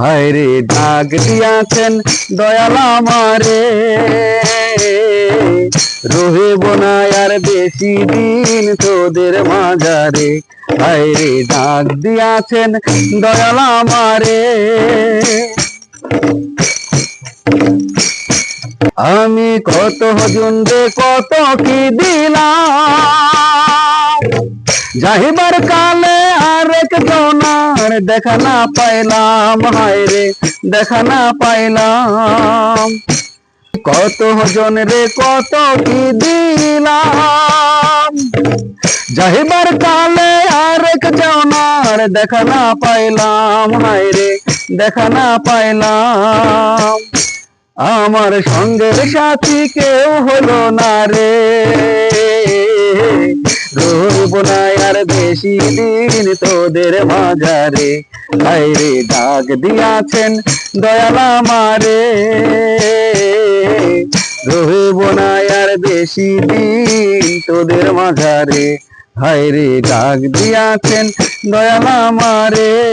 হায় রে ডাক দিয়াছেন দয়াল আমারে। রহিব না আর বেশি দিন তোদের মাঝারে। হায় রে ডাক দিয়াছেন দয়াল আমারে। আমি কত হজুন কত কি দিলাম। যাহিবার কালে আরেক জনার দেখা না পাইলাম, হায় রে, দেখা না পাইলাম। কত জন রে, কত কি দিলাম। যাহিবার কালে আরেক জনার দেখা না পাইলাম, হায় রে, দেখা না পাইলাম। আমার সঙ্গের সাথী কেউ হলো না রে। বেশি দিন তোদের মাঝারে রে ডাক দিয়াছেন দয়াল আমারে। রহিব না আর বেশি দিন তোদের মাঝারে। হায় রে ডাক দিয়াছেন দয়াল আমারে।